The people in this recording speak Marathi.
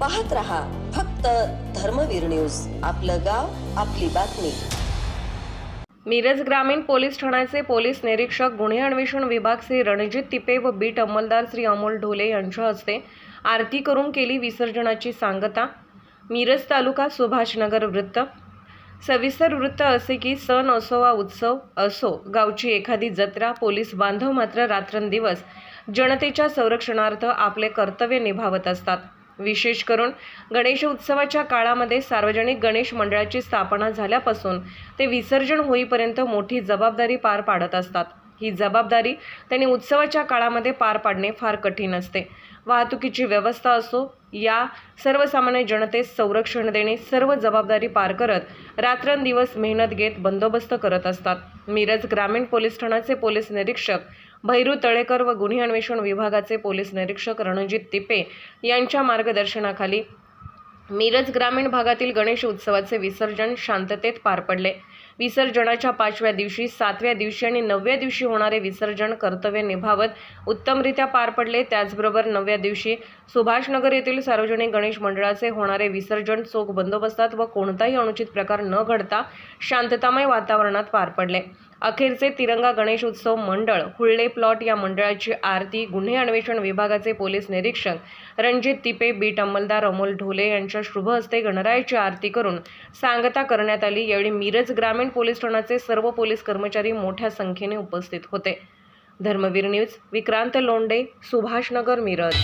पाहत रहा फक्त धर्मवीर न्यूज. आपलं गाव आपली बातमी. मिरज ग्रामीण पोलीस ठाण्याचे पोलीस निरीक्षक गुन्हे अन्वेषण विभाग श्री रणजित तिपे व बीट अंमलदार श्री अमोल ढोले यांच्या हस्ते आरती करून केली विसर्जनाची सांगता. मिरज तालुका सुभाषनगर वृत्त. सविस्तर वृत्त असे की सण असो वा उत्सव असो गावची एखादी जत्रा पोलीस बांधव मात्र रात्रंदिवस जनतेच्या संरक्षणार्थ आपले कर्तव्य निभावत असतात. विशेष करून गणेश उत्सवाच्या काळामध्ये सार्वजनिक गणेश मंडळाची स्थापना झाल्यापासून ते विसर्जन होईपर्यंत मोठी जबाबदारी पार पाडत असतात. ही जबाबदारी त्यांनी उत्सवाच्या काळामध्ये पार पाडणे फार कठीण असते. वाहतुकीची व्यवस्था असो या सर्वसामान्य जनतेस संरक्षण देणे सर्व जबाबदारी पार करत रात्रंदिवस मेहनत घेत बंदोबस्त करत असतात. मिरज ग्रामीण पोलीस ठाण्याचे पोलीस निरीक्षक भैरू तळेकर व गुन्हे अन्वेषण विभागाचे पोलीस निरीक्षक रणजित तिपे यांच्या मार्गदर्शनाखाली मिरज ग्रामीण भागातील गणेश उत्सवाचे विसर्जन शांततेत पार पडले. विसर्जनाच्या पाचव्या दिवशी सातव्या दिवशी आणि नवव्या दिवशी होणारे विसर्जन कर्तव्य निभावत उत्तमरित्या पार पडले. त्याचबरोबर नवव्या दिवशी सुभाषनगर येथील सार्वजनिक गणेश मंडळाचे होणारे विसर्जन चोख बंदोबस्तात व कोणताही अनुचित प्रकार न घडता शांततामय वातावरणात पार पडले. अखेरचे तिरंगा गणेश उत्सव मंडळ हुळ्ळे प्लॉट या मंडळाची आरती गुन्हे अन्वेषण विभागाचे पोलीस निरीक्षक रणजित तिपे बीट अंमलदार अमोल ढोले यांच्या शुभ हस्ते गणरायाची आरती करून सांगता करण्यात आली. यावेळी मिरज ग्रामीण पोलीस ठाण्याचे सर्व पोलीस कर्मचारी मोठ्या संख्येने उपस्थित होते. धर्मवीर न्यूज विक्रांत लोंडे सुभाषनगर मिरज.